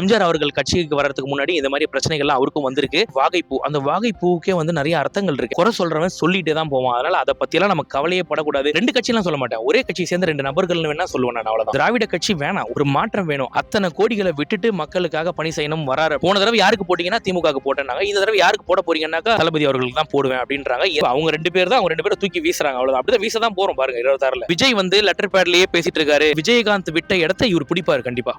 எம்ஜிஆர் அவர்கள் கட்சிக்கு வர்றதுக்கு முன்னாடி இந்த மாதிரி பிரச்சனைகள்லாம் அவருக்கும் வந்திருக்கு. வாகைப்பூ அந்த வாகைப்பூவுக்கே வந்து நிறைய அர்த்தங்கள் இருக்கு. குறை சொல்றவன் சொல்லிட்டே தான் போவான். அதனால அதை பத்தியெல்லாம் நம்ம கவலையே படக்கூடாது. ரெண்டு கட்சியெல்லாம் சொல்ல மாட்டேன். ஒரே கட்சி சேர்ந்த ரெண்டு நபர்கள் வேணா சொல்லுவேன் நான் அவ்வளவுதான். திராவிட கட்சி வேணாம். ஒரு மாற்றம் வேணும். அத்தனை கோடிகளை விட்டுட்டு மக்களுக்காக பணி செய்யணும் வராரு. போன தடவை யாருக்கு போட்டீங்கன்னா திமுக போட்டேனாங்க இந்த தடவை யாருக்கு போட போறீங்கன்னாக்கா தளபதி அவர்களுக்கு தான் போடுவேன் அப்படின்றாங்க. அவங்க ரெண்டு பேர் தான் அவங்க ரெண்டு பேரும் தூக்கி வீசுறாங்க. அவ்வளவு அப்படிதான் வீச தான் போறோம் பாருங்க இருபத்தாறுல. விஜய் வந்து லெட்டர் பேட்லயே பேசிட்டு இருக்காரு. விஜயகாந்த் விட்ட இடத்தை இவர் பிடிப்பாரு கண்டிப்பா.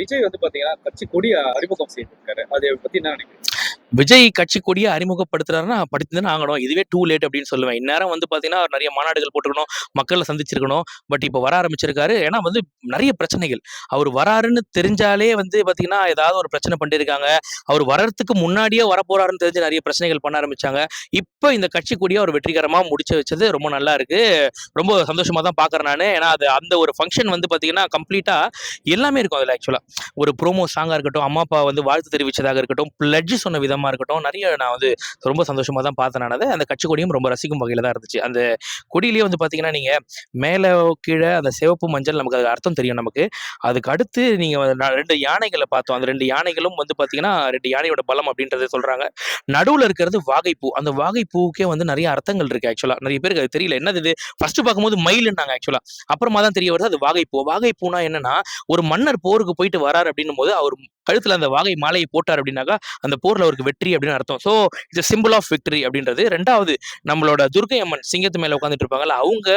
விஜய் வந்து பாத்தீங்கன்னா கட்சி கொடிய அறிமுகம் செய்திருக்காரு. அதை பத்தி என்ன நினைக்கிறீங்க? விஜய் கட்சி கொடியை அறிமுகப்படுத்துறாருன்னா படித்துதான் ஆகணும். இதுவே டூ லேட் அப்படின்னு சொல்லுவேன். இந்நேரம் வந்து பார்த்தீங்கன்னா அவர் நிறைய மாநாடுகள் போட்டுக்கணும் மக்களை சந்திச்சிருக்கணும். பட் இப்போ வர ஆரம்பிச்சிருக்காரு. ஏன்னா வந்து நிறைய பிரச்சனைகள். அவர் வராருன்னு தெரிஞ்சாலே வந்து பார்த்தீங்கன்னா ஏதாவது ஒரு பிரச்சனை பண்ணிருக்காங்க. அவர் வர்றதுக்கு முன்னாடியே வரப்போறாருன்னு தெரிஞ்சு நிறைய பிரச்சனைகள் பண்ண ஆரம்பிச்சாங்க. இப்போ இந்த கட்சி கொடியை அவர் வெற்றிகரமாக முடிச்சு வச்சது ரொம்ப நல்லா இருக்கு. ரொம்ப சந்தோஷமா தான் பார்க்குறேன் நான். ஏன்னா அது அந்த ஒரு ஃபங்க்ஷன் வந்து பார்த்தீங்கன்னா கம்ப்ளீட்டாக எல்லாமே இருக்கும் அதில் ஆக்சுவலாக ஒரு ப்ரோமோ சாங்காக இருக்கட்டும் அம்மா அப்பா வந்து வாழ்த்து தெரிவிச்சதாக இருக்கட்டும் பிளட்ஜ் சொன்ன விதம் விதமாக இருக்கட்டும். நிறைய நான் வந்து ரொம்ப சந்தோஷமாக தான் பார்த்தேன் நான். அந்த கட்சி கொடியும் ரொம்ப ரசிக்கும் வகையில் தான் இருந்துச்சு. அந்த கொடியிலேயே வந்து பார்த்தீங்கன்னா நீங்கள் மேலே கீழே அந்த சிவப்பு மஞ்சள் நமக்கு அது அர்த்தம் தெரியும் நமக்கு. அதுக்கு அடுத்து நீங்கள் ரெண்டு யானைகளை பார்த்தோம். அந்த ரெண்டு யானைகளும் வந்து பார்த்தீங்கன்னா ரெண்டு யானையோட பலம் அப்படின்றத சொல்கிறாங்க நடுவில் இருக்கிறது வாகைப்பூ. அந்த வாகைப்பூவுக்கே வந்து நிறைய அர்த்தங்கள் இருக்குது ஆக்சுவலாக நிறைய பேருக்கு அது தெரியல. என்னது இது? ஃபஸ்ட்டு பார்க்கும்போது மயிலுன்னாங்க ஆக்சுவலாக அப்புறமா தான் தெரிய வருது அது வாகைப்பூ. வாகைப்பூனா என்னன்னா ஒரு மன்னர் போருக்கு போயிட்டு வராரு அப்படின்னும் போது அவர் கழுத்துல அந்த வாகை மாலையை போட்டார் அப்படின்னாக்கா அந்த போர்ல அவருக்கு வெற்றி அப்படின்னு அர்த்தம். So it's simple of victory அப்படின்றது. ரெண்டாவது நம்மளோட துர்கை அம்மன் சிங்கத்து மேல உட்காந்துட்டு இருப்பாங்கல்ல அவங்க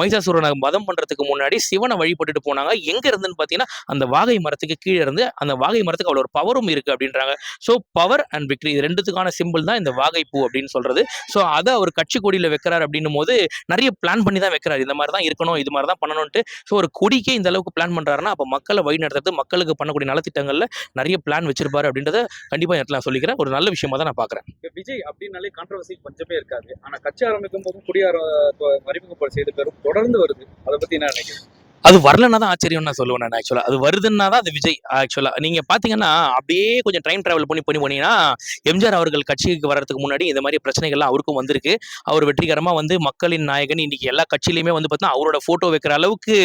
மைசாசூரனை மதம் பண்றதுக்கு முன்னாடி சிவனை வழிபட்டுட்டு போனாங்க. எங்க இருந்துன்னு பாத்தீங்கன்னா அந்த வாகை மரத்துக்கு கீழே இருந்து அந்த வாகை மரத்துக்கு அவ்வளோ ஒரு பவரும் இருக்கு அப்படின்றாங்க. ஸோ பவர் அண்ட் விக்டரி இது ரெண்டுத்துக்கான சிம்பிள் தான் இந்த வாகை பூ அப்படின்னு சொல்றது. ஸோ அதை அவர் கட்சி கொடியில வைக்கிறார் அப்படின்னும் போது நிறைய பிளான் பண்ணி தான் வைக்கிறார். இந்த மாதிரி தான் இருக்கணும் இது மாதிரி தான் பண்ணணும்ட்டு ஸோ ஒரு கொடிக்கே இந்த அளவுக்கு பிளான் பண்றாருன்னா அப்போ மக்களை வழி நடத்துறது மக்களுக்கு பண்ணக்கூடிய நலத்திட்டங்கள்ல நிறைய பிளான் வச்சிருப்பாரு அப்படின்றத கண்டிப்பா எட்டலாம் இடத்துல நான் சொல்லிக்கிறேன். ஒரு நல்ல விஷயமா தான் நான் பாக்குறேன். விஜய் அப்படின்னாலே கான்ட்ரவர்சி கொஞ்சமே இருக்காது. ஆனா கட்சி ஆரம்பிக்கும் போதும் குடியார அறிமுகப்படுத்த செய்த பேரும் தொடர்ந்து வருது. அதை பத்தி என்ன நினைக்கிறேன் அது வரலன்னா தான் ஆச்சரியம் நான் சொல்லுவேன் நான் ஆக்சுவலாக அது வருதுன்னா தான் அது விஜய் ஆக்சுவலாக நீங்கள் பார்த்தீங்கன்னா அப்படியே கொஞ்சம் டைம் ட்ராவல் பண்ணி பண்ணி போனீங்கன்னா எம்ஜிஆர் அவர்கள் கட்சிக்கு வர்றதுக்கு முன்னாடி இந்த மாதிரி பிரச்சனைகள்லாம் அவருக்கும் வந்திருக்கு. அவர் வெற்றிகரமாக வந்து மக்களின் நாயகன். இன்னைக்கு எல்லா கட்சியிலையுமே வந்து பார்த்தீங்கன்னா அவரோட ஃபோட்டோ வைக்கிற அளவுக்கு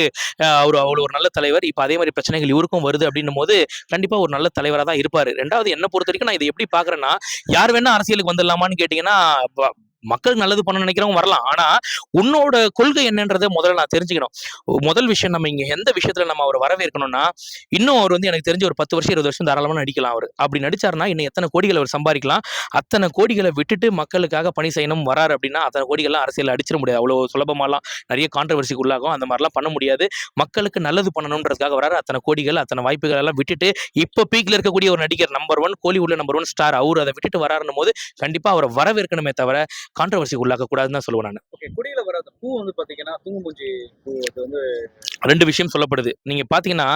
அவர் அவ்வளோ ஒரு நல்ல தலைவர். இப்போ அதே மாதிரி பிரச்சனைகள் இவருக்கும் வருது அப்படின்னும் போது கண்டிப்பாக ஒரு நல்ல தலைவராக தான் இருப்பார். ரெண்டாவது என்ன பொறுத்த வரைக்கும் நான் இதை எப்படி பார்க்குறேன்னா யார் வேணா அரசியலுக்கு வந்துடலாமான்னு கேட்டிங்கன்னா மக்களுக்கு நல்லது பண்ண நினைக்கிறவங்க வரலாம். ஆனா உன்னோட கொள்கை என்னன்றதை முதல்ல நான் தெரிஞ்சுக்கணும். முதல் விஷயம் நம்ம இங்க எந்த விஷயத்துல நம்ம அவர் வரவேற்கணும்னா இன்னும் அவர் வந்து எனக்கு தெரிஞ்ச ஒரு பத்து வருஷம் இருபது வருஷம் தாராளமாக நடிக்கலாம் அவர். அப்படி நடிச்சாருன்னா இன்னும் எத்தனை கோடிகள் அவர் சம்பாதிக்கலாம். அத்தனை கோடிகளை விட்டுட்டு மக்களுக்காக பணி செய்யணும் வராரு அப்படின்னா அத்தனை கோடிகள்லாம் அரசியல் அடிச்சிட முடியாது. அவ்வளோ சுலபமாலாம் நிறைய கான்ட்ரவர்சிக்கு உள்ளாகும். அந்த மாதிரிலாம் பண்ண முடியாது. மக்களுக்கு நல்லது பண்ணணுன்றதுக்காக வராரு. அத்தனை கோடிகள் அத்தனை வாய்ப்புகள் எல்லாம் விட்டுட்டு இப்போ பீக்ல இருக்கக்கூடிய ஒரு நடிகர் நம்பர் ஒன் கோலிவுட்ல நம்பர் ஒன் ஸ்டார் அவர் அதை விட்டுட்டு வராருன்னும் போது கண்டிப்பா அவரை வரவேற்கணுமே தவிர கான்ட்ரவர்சிக்கு உள்ளாக்க கூடாதுன்னு தான் சொல்லுவேன் நான். குடியில வர பூ வந்து பாத்தீங்கன்னா தூங்குமூஞ்சி பூ அது வந்து ரெண்டு விஷயம் சொல்லப்படுது. நீங்க பாத்தீங்கன்னா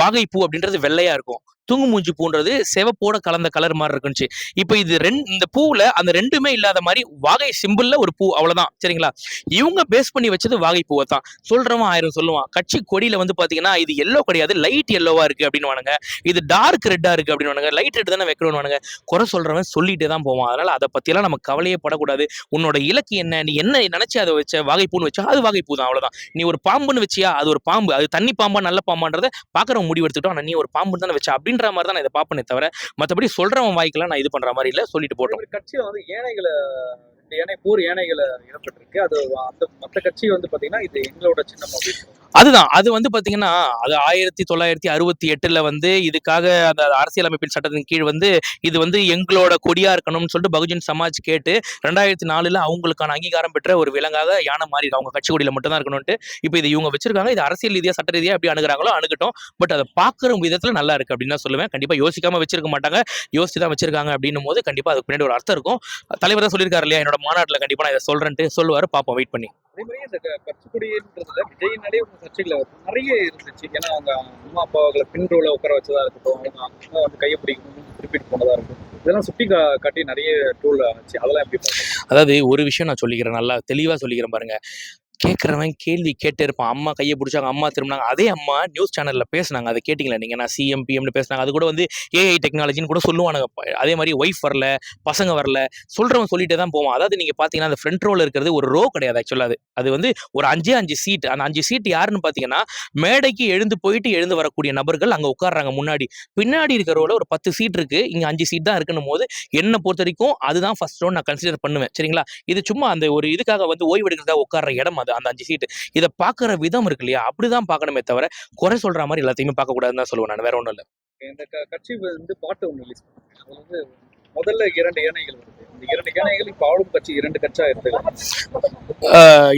வாகை பூ அப்படின்றது வெள்ளையா இருக்கும். தூங்கு மூஞ்சி பூன்றது சிவப்போட கலந்த கலர் மாதிரி இருக்குன்னு இப்போ இது ரெண்டு இந்த பூவில் அந்த ரெண்டுமே இல்லாத மாதிரி வாகை சிம்பிளில் ஒரு பூ அவ்வளோதான் சரிங்களா? இவங்க பேஸ் பண்ணி வச்சது வாகை பூவை தான் சொல்கிறவன் ஆயிரம் சொல்லுவான். கட்சி கொடியில் வந்து பார்த்தீங்கன்னா இது எல்லோ கிடையாது லைட் எல்லோவாக இருக்குது அப்படின்னு வானுங்க இது டார்க் ரெட்டாக இருக்குது அப்படின்னு லைட் ரெட் தானே வைக்கணும்னு குறை சொல்கிறவன் சொல்லிகிட்டே தான் போவான். அதனால் அதை பற்றியெல்லாம் நம்ம கவலையே படக்கூடாது. உன்னோட இலக்கு என்ன? நீ என்ன நினச்சி அதை வச்ச வாகைப்பூன்னு வச்சா அது வாகைப்பூ தான் அவ்வளோதான் நீ ஒரு பாம்புன்னு வச்சியா அது ஒரு பாம்பு. அது தண்ணி பாம்பா நல்ல பாம்பான்றதை பாக்குறவங்க முடிவு எடுத்துட்டோம் நீ ஒரு பாம்பு தானே வச்சா அப்படி அப்படின்ற மாதிரி தான் நான் இதை பாப்பனே தவிர மத்தபடி சொல்றவன் வாய்க்கெல்லாம் நான் இது பண்ற மாதிரி இல்ல சொல்லிட்டு போட்டோம். ஒரு கட்சியில வந்து ஏனைகளை இந்த ஏனை போர் ஏனைகளை இடம்பெற்றிருக்கு அது அந்த மற்ற கட்சி வந்து பாத்தீங்கன்னா இது எங்களோட சின்னம் அப்படின்னு அதுதான். அது வந்து பாத்தீங்கன்னா அது ஆயிரத்தி தொள்ளாயிரத்தி அறுபத்தி எட்டுல வந்து இதுக்காக அந்த அரசியலமைப்பின் சட்டத்தின் கீழ் வந்து இது வந்து எங்களோட கொடியா இருக்கணும்னு சொல்லிட்டு பகுஜன் சமாஜ் கேட்டு ரெண்டாயிரத்தி நாலுல அவங்களுக்கான அங்கீகாரம் பெற்ற ஒரு விலங்காக யானை மாறி அவங்க கட்சி கொடியில மட்டும் தான் இருக்கணும்ட்டு இப்போ இது இவங்க வச்சிருக்காங்க. இது அரசியல் ரீதியா சட்ட ரீதியா எப்படி அணுகிறாங்களோ அணுகட்டும். பட் அதை பாக்குற விதத்துல நல்லா இருக்கு அப்படின்னு தான் சொல்லுவேன். கண்டிப்பா யோசிக்காம வச்சிருக்க மாட்டாங்க. யோசிச்சு தான் வச்சிருக்காங்க அப்படின்னும் போது கண்டிப்பா அதுக்கு பின்னாடி ஒரு அர்த்தம் இருக்கும். தலைவர் தான் சொல்லியிருக்காரு இல்லையா என்னோட மாநாட்டுல கண்டிப்பா நான் இதை சொல்றேன்ட்டு சொல்லுவாரு. பாப்போம் வெயிட் பண்ணி. அதே மாதிரி இந்த கட்சி கொடின்றதுல விஜயினாலே சர்ச்சைகள் நிறைய இருந்துச்சு. ஏன்னா அவங்க அம்மா அப்பாவுகளை பின் ரோல உட்கார வச்சதா இருக்கட்டும் அவங்க அம்மா வந்து கையை பிடிக்கணும் திருப்பிட்டு போனதா இருக்கும் இதெல்லாம் சுட்டி கா- காட்டி நிறைய டூல் ஆச்சு. அதெல்லாம் எப்படி அதாவது ஒரு விஷயம் நான் சொல்லிக்கிறேன். நல்லா தெளிவா சொல்லிக்கிறேன் பாருங்க. கேட்குறவன் கேள்வி கேட்டே இருப்பான். அம்மா கையை பிடிச்சாங்க அம்மா திரும்பினாங்க. அதே அம்மா நியூஸ் சேனலில் பேசுனாங்க. அதை கேட்டிங்களா நீங்கள் நான் சிஎம் பிஎம்னு அது கூட வந்து ஏஐ டெக்னாலஜின்னு கூட சொல்லுவானுங்க. அதே மாதிரி ஒய்ஃப் வரல பசங்க வரல சொல்கிறவன் சொல்லிட்டே தான் போவான். அதாவது நீங்கள் பார்த்தீங்கன்னா அந்த ஃப்ரண்ட் ரோல இருக்கிறது ஒரு ரோ கிடையாது ஆக்சுவலாக அது. அது வந்து ஒரு அஞ்சே அஞ்சு சீட் அந்த அஞ்சு சீட் யாருன்னு பார்த்தீங்கன்னா மேடைக்கு எழுந்து போயிட்டு எழுந்து வரக்கூடிய நபர்கள் அங்கே உட்கார்றாங்க முன்னாடி. பின்னாடி இருக்கிற ரோல ஒரு பத்து சீட் இருக்கு. இங்கே அஞ்சு சீட் தான் இருக்குன்னும் போது என்னை பொறுத்த வரைக்கும் அதுதான் ஃபர்ஸ்ட் ரோ நான் கன்சிடர் பண்ணுவேன். சரிங்களா? இது சும்மா அந்த ஒரு இதுக்காக வந்து ஓய்வு எடுக்கிறதுக்காக உட்கார்ற இடம் அது அந்த அஞ்சு சீட்டு இதை பார்க்குற விதம் இருக்கு இல்லையா? அப்படிதான் பார்க்கணுமே தவிர குறை சொல்ற மாதிரி எல்லாத்தையுமே பார்க்கக்கூடாதுன்னு தான் சொல்லுவேன் நான். வேற ஒன்றும் இல்லை. இந்த கட்சி வந்து பாட்டு ஒன்று ரிலீஸ் பண்ணுறேன் அது வந்து முதல்ல இரண்டு யானைகள் இந்த இரண்டு யானைகள் இப்போ ஆளும் கட்சி இரண்டு கட்சியா இருக்கு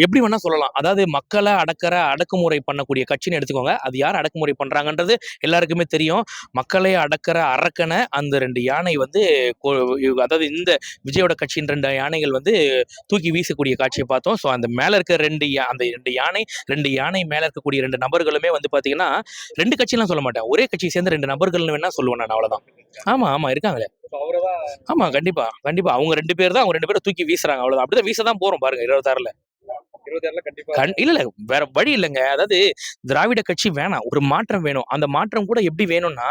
எப்படி வேணா சொல்லலாம். அதாவது மக்களை அடக்கிற அடக்குமுறை பண்ணக்கூடிய கட்சின்னு எடுத்துக்கோங்க. அது யார் அடக்குமுறை பண்றாங்கன்றது எல்லாருக்குமே தெரியும். மக்களை அடக்கிற அரக்கனை அந்த ரெண்டு யானை வந்து அதாவது இந்த விஜயோட கட்சியின் ரெண்டு யானைகள் வந்து தூக்கி வீசக்கூடிய காட்சியை பார்த்தோம். ஸோ அந்த மேல இருக்கிற ரெண்டு யா- அந்த ரெண்டு யானை ரெண்டு யானை மேல இருக்கக்கூடிய ரெண்டு நபர்களுமே வந்து பாத்தீங்கன்னா ரெண்டு கட்சியெல்லாம் சொல்ல மாட்டேன். ஒரே கட்சியை சேர்ந்த ரெண்டு நபர்கள்னு வேணா சொல்லுவேன் நான் அவ்வளவுதான். ஆமா ஆமா இருக்காங்களே. ஆமா கண்டிப்பா. கண்டிப்பா. அவங்க ரெண்டு பேர் தான் அவங்க ரெண்டு பேரும் தூக்கி வீசுறாங்க. அவ்வளவுதான். அப்படிதான் வீச தான் போறோம் பாருங்க இருபத்தாறுல. இல்ல இல்ல வேற வழி இல்லைங்க. அதாவது திராவிட கட்சி வேணாம். ஒரு மாற்றம் வேணும். அந்த மாற்றம் கூட எப்படி வேணும்னா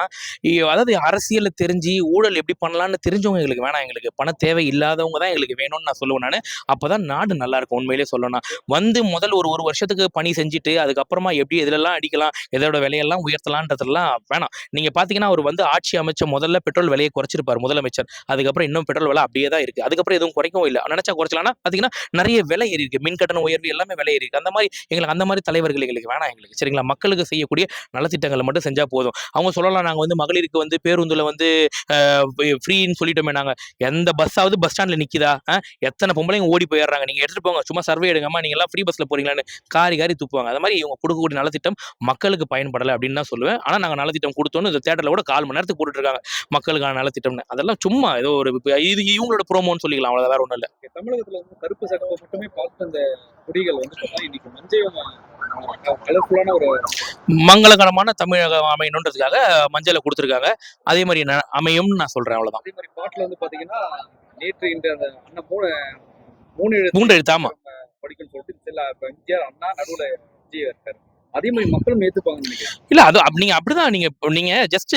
அதாவது அரசியல்ல தெரிஞ்சு ஊழல் எப்படி பண்ணலாம்னு தெரிஞ்சவங்க எங்களுக்கு வேணாம் எங்களுக்கு. பண தேவை இல்லாதவங்க தான் எங்களுக்கு வேணும்னு நான் சொல்லுவேன் நான். அப்பதான் நாடு நல்லா இருக்கும் உண்மையிலேயே சொல்லணும்னா. வந்து முதல் ஒரு ஒரு வருஷத்துக்கு பணி செஞ்சுட்டு அதுக்கப்புறமா எப்படி எதுலெல்லாம் அடிக்கலாம் எதோட விலையெல்லாம் உயர்த்தலான்றதெல்லாம் வேணாம். நீங்க பாத்தீங்கன்னா அவர் வந்து ஆட்சி அமைச்ச முதல்ல பெட்ரோல் விலையை குறைச்சிருப்பாரு முதலமைச்சர். அதுக்கப்புறம் இன்னும் பெட்ரோல் விலை அப்படியே தான் இருக்கு. அதுக்கப்புறம் எதுவும் குறைக்கவும் இல்லை. நினைச்சா குறைச்சலாம்னா பாத்தீங்கன்னா நிறைய விலை ஏறி இருக்கு மின் கட்டண உயர்வு எல்லாமே விலை ஏறி இருக்கு. அந்த மாதிரி எங்களுக்கு அந்த மாதிரி தலைவர்கள் எங்களுக்கு வேணாம் எங்களுக்கு. சரிங்களா? மக்களுக்கு செய்யக்கூடிய நலத்திட்டங்களை மட்டும் செஞ்சால் போதும். அவங்க சொல்லலாம் நாங்கள் வந்து மகளிருக்கு வந்து பேருந்தில் வந்து ஃப்ரீன்னு சொல்லிட்டோமே நாங்கள் எந்த பஸ்ஸாவது பஸ் ஸ்டாண்டில் நிற்கிதா எத்தனை பொம்பளைங்க ஓடி போயிடுறாங்க? நீங்க எடுத்துட்டு போங்க. சும்மா சர்வே எடுங்கம்மா நீங்க எல்லாம் ஃப்ரீ பஸ்ஸில் போறீங்களான்னு காரி காரி துப்புவாங்க. அந்த மாதிரி இவங்க கொடுக்கக்கூடிய நலத்திட்டம் மக்களுக்கு பயன்படலை அப்படின்னு தான் சொல்லுவேன். ஆனா நாங்கள் நலத்திட்டம் கொடுத்தோன்னு இந்த தேட்டரில் கூட கால் மணி நேரத்துக்கு போட்டுட்டு மக்களுக்கான நலத்திட்டம்னு அதெல்லாம் சும்மா ஏதோ ஒரு இது இவங்களோட ப்ரோமோன்னு சொல்லிக்கலாம். அவ்வளோ வேற ஒன்றும் இல்லை. தமிழகத்தில் வந்து கருப்பு சட்டத்தை மட்டுமே பார்த்து அந்த கொடிகள் வந்து இன்னைக்கு மஞ்சள் மங்களகரமான தமிழகம் அமையணுன்றதுக்காக மஞ்சளை கொடுத்துருக்காங்க. அதே மாதிரி அமையும்னு நான் சொல்றேன் அவ்வளவுதான். அதே மாதிரி பாட்டுல வந்து பாத்தீங்கன்னா நேற்று இந்த அந்த அண்ணன் மூணு மூணு எழுத்து மூன்று எழுத்தாமா படிக்கணும்னு சொல்லிட்டு அண்ணா நடுவுல இருக்காரு. அதே மாதிரி மக்களும் ஏத்துப்பாங்க இல்ல அது நீங்க அப்படிதான் நீங்க நீங்க ஜஸ்ட்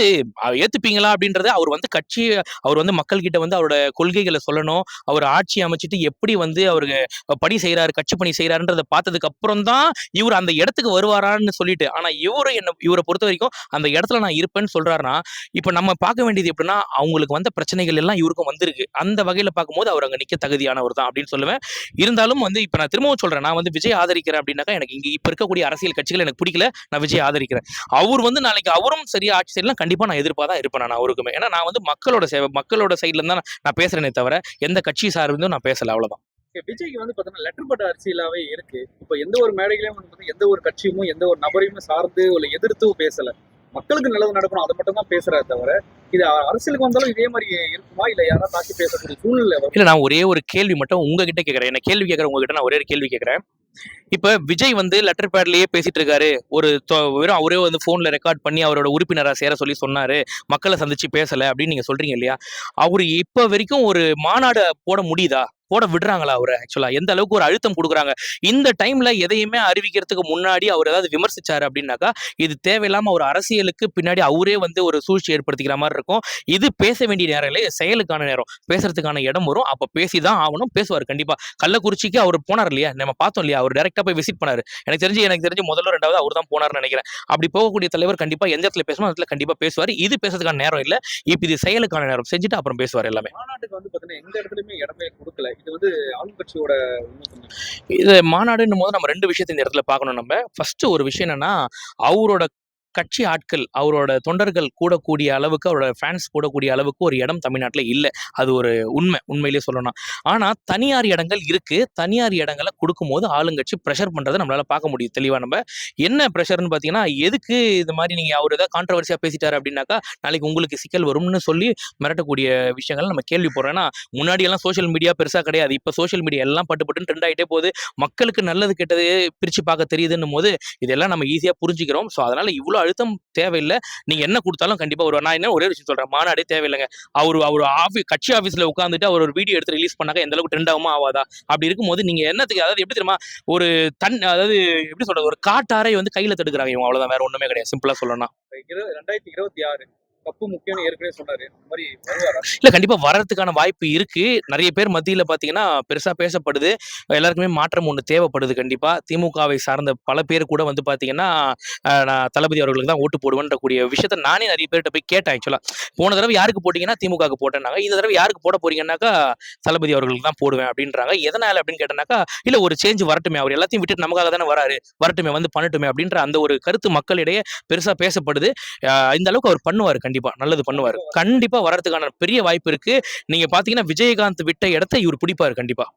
ஏத்துப்பீங்களா அப்படின்றத அவர் வந்து கட்சி அவர் வந்து மக்கள் கிட்ட வந்து அவரோட கொள்கைகளை சொல்லணும். அவர் ஆட்சி அமைச்சிட்டு எப்படி வந்து அவருக்கு பணி செய்யறாரு கட்சி பணி செய்யறாருன்றத பார்த்ததுக்கு அப்புறம் தான் இவர் அந்த இடத்துக்கு வருவாரான்னு சொல்லிட்டு ஆனா இவரு என்ன இவரை பொறுத்த வரைக்கும் அந்த இடத்துல நான் இருப்பேன்னு சொல்றாருன்னா இப்ப நம்ம பார்க்க வேண்டியது எப்படின்னா அவங்களுக்கு வந்த பிரச்சனைகள் எல்லாம் இவருக்கும் வந்திருக்கு. அந்த வகையில பார்க்கும்போது அவர் அங்க நிக்க தகுதியானவர் தான் அப்படின்னு சொல்லுவேன். இருந்தாலும் வந்து இப்ப நான் திரும்பவும் சொல்றேன் நான் வந்து விஜய் ஆதரிக்கிறேன் அப்படின்னாக்கா எனக்கு இங்க இப்ப இருக்கக்கூடிய அரசியல் கட்சிகள் எனக்கு பிடிக்கல நான் விஜய் ஆதரிக்கிறேன். அவர் வந்து நாளைக்கு அவரும் சரியா ஆட்சி செய்யலாம் கண்டிப்பா நான் எதிர்ப்பா தான் இருப்பேன் நான் அவருக்குமே. ஏன்னா நான் வந்து மக்களோட சேவை மக்களோட சைட்ல தான் நான் பேசுறேனே தவிர எந்த கட்சி சார்பிருந்தும் நான் பேசல அவ்வளவுதான். விஜய்க்கு வந்து பாத்தீங்கன்னா லெட்டர் பட்ட அரசியலாவே இருக்கு. இப்ப எந்த ஒரு மேடைகளையும் வந்து எந்த ஒரு கட்சியும் எந்த ஒரு நபரையுமே சார்ந்து இல்லை எதிர்த்தும் பேசல. மக்களுக்கு நல்லது நடக்கணும் அதை மட்டும் தான் பேசுறாரு தவிர இது அரசியலுக்கு வந்தாலும் இதே மாதிரி இருக்குமா? இல்ல யாராவது தாக்கி பேசக்கூடிய சூழ்நிலை இல்ல நான் ஒரே ஒரு கேள்வி மட்டும் உங்ககிட்ட கேக்குறேன். என்ன கேள்வி கேட்கறேன் உங்ககிட்ட நான் ஒரே ஒரு கேள்வி கேட்கறேன் இப்ப விஜய் வந்து லெட்டர் பேட்லயே பேசிட்டு இருக்காரு. ஒரு வெறும் அவரே வந்து போன்ல ரெக்கார்ட் பண்ணி அவரோட உறுப்பினரா சேர சொல்லி சொன்னாரு. மக்களை சந்திச்சு பேசல அப்படின்னு நீங்க சொல்றீங்க இல்லையா? அவரு இப்ப வரைக்கும் ஒரு மாநாடு போட முடியுதா? போட விடுறாங்களா அவரை ஆக்சுவலா எந்த அளவுக்கு ஒரு அழுத்தம் கொடுக்குறாங்க? இந்த டைம்ல எதையுமே அறிவிக்கிறதுக்கு முன்னாடி அவர் ஏதாவது விமர்சிச்சாரு அப்படின்னாக்கா இது தேவையில்லாம ஒரு அரசியலுக்கு பின்னாடி அவரே வந்து ஒரு சூழ்ச்சி ஏற்படுத்திக்கிற மாதிரி இருக்கும். இது பேச வேண்டிய நேரம் இல்லை செயலுக்கான நேரம். பேசுறதுக்கான இடம் வரும். அப்ப பேசிதான் ஆகணும். பேசுவார் கண்டிப்பா. கள்ளக்குறிச்சிக்கு அவர் போனார் இல்லையா? நம்ம பார்த்தோம் இல்லையா? அவர் டைரக்டா போய் விசிட் பண்ணாரு. எனக்கு தெரிஞ்சு எனக்கு தெரிஞ்சு முதல்ல ரெண்டாவது அவர் தான் போனார்னு நினைக்கிறேன். அப்படி போகக்கூடிய தலைவர் கண்டிப்பா எந்த இடத்துல பேசணும் அதுல கண்டிப்பா பேசுவார். இது பேசுறதுக்கான நேரம் இல்லை. இப்போ இது செயலுக்கான நேரம். செஞ்சுட்டு அப்புறம் பேசுவார் எல்லாமே. மாநாட்டுக்கு வந்து பாத்தீங்கன்னா எந்த இடத்துலயுமே இடமே கொடுக்கல. இது வந்து ஆளுங்கட்சியோட இது மாநாடுன்னும் போது நம்ம ரெண்டு விஷயத்தை இந்த இடத்துல பார்க்கணும் நம்ம. ஃபர்ஸ்ட் ஒரு விஷயம் என்னன்னா அவரோட கட்சி ஆட்கள் அவரோட தொண்டர்கள் கூடக்கூடிய அளவுக்கு அவரோட ஃபேன்ஸ் கூடக்கூடிய அளவுக்கு ஒரு இடம் தமிழ்நாட்டில் இல்லை. அது ஒரு உண்மை. உண்மையிலேயே சொல்லணும் ஆனால் தனியார் இடங்கள் இருக்குது தனியார் இடங்களை கொடுக்கும்போது ஆளுங்கட்சி ப்ரெஷர் பண்ணுறதை நம்மளால் பார்க்க முடியும். தெளிவாக நம்ம என்ன ப்ரெஷர்னு பார்த்தீங்கன்னா எதுக்கு இது மாதிரி நீங்கள் அவர் ஏதாவது கான்ட்ரவர்சியாக பேசிட்டார் அப்படின்னாக்கா நாளைக்கு உங்களுக்கு சிக்கல் வரும்னு சொல்லி மிரட்டக்கூடிய விஷயங்கள் நம்ம கேள்வி ஏன்னா முன்னாடியெல்லாம் சோஷியல் மீடியா பெருசாக கிடையாது. இப்போ சோஷியல் மீடியா எல்லாம் பட்டு பட்டுன்னு ட்ரெண்ட் ஆகிட்டே போகுது. மக்களுக்கு நல்லது கெட்டது பிரித்து பார்க்க தெரியுதுன்னும் போது இதெல்லாம் நம்ம ஈஸியாக புரிஞ்சுக்கிறோம். ஸோ அதனால் இவ்வளோ அழுத்தம் தேவையில்லை. நீங்க என்ன கொடுத்தாலும் கண்டிப்பா வருவார். நான் என்ன ஒரே விஷயம் சொல்றேன். மாநாடே தேவையில்லைங்க. அவர் அவர் ஆஃபி கட்சி ஆஃபீஸில் உட்காந்துட்டு அவர் ஒரு வீடியோ எடுத்து ரிலீஸ் பண்ணாக்க எந்த அளவுக்கு ட்ரெண்ட் ஆகுமா ஆகாதா அப்படி இருக்கும்போது நீங்க என்னத்துக்கு அதாவது எப்படி தெரியுமா? ஒரு தன் அதாவது எப்படி சொல்றது? ஒரு காட்டாரை வந்து கையில தடுக்கிறாங்க இவங்க. அவ்வளோதான் வேற ஒண்ணுமே கிடையாது. சிம்பிளா சொல்லணும்னா. இரு- ரெண்டாயிரத்தி இருபத்தி ஆறு. கப்பு முக்கியம்னு ஏற்கனவே சொன்னாரு. மாதிரி இல்ல கண்டிப்பா வர்றதுக்கான வாய்ப்பு இருக்கு. நிறைய பேர் மத்தியில பாத்தீங்கன்னா பெருசா பேசப்படுது. எல்லாருக்குமே மாற்றம் ஒண்ணு தேவைப்படுது கண்டிப்பா. திமுகவை சார்ந்த பல பேர் கூட வந்து பாத்தீங்கன்னா நான் தளபதி அவர்களுக்கு தான் ஓட்டு போடுவேன்ற கூடிய விஷயத்த நானே நிறைய பேர்கிட்ட போய் கேட்டேன் ஆக்சுவலா போன தடவை யாருக்கு போட்டீங்கன்னா திமுகவுக்கு போட்டேன்னாங்க. இந்த தடவை யாருக்கு போட போறீங்கன்னாக்கா தளபதி அவர்களுக்கு தான் போடுவேன் அப்படின்றாங்க. எதனால அப்படின்னு கேட்டனாக்கா இல்ல ஒரு சேஞ்ச் வரட்டுமே அவர் எல்லாத்தையும் விட்டுட்டு நமக்காக தானே வராரு. வரட்டுமே வந்து பண்ணட்டுமே அப்படின்ற அந்த ஒரு கருத்து மக்களிடையே பெருசா பேசப்படுது. இந்த அளவுக்கு அவர் பண்ணுவார் கண்டிப்பா. கண்டிப்பா நல்லது பண்ணுவார். கண்டிப்பா. வர்றதுக்கான பெரிய வாய்ப்பு இருக்கு. நீங்க பாத்தீங்கன்னா விஜயகாந்த் விட்ட இடத்த இவர் பிடிப்பாரு கண்டிப்பா.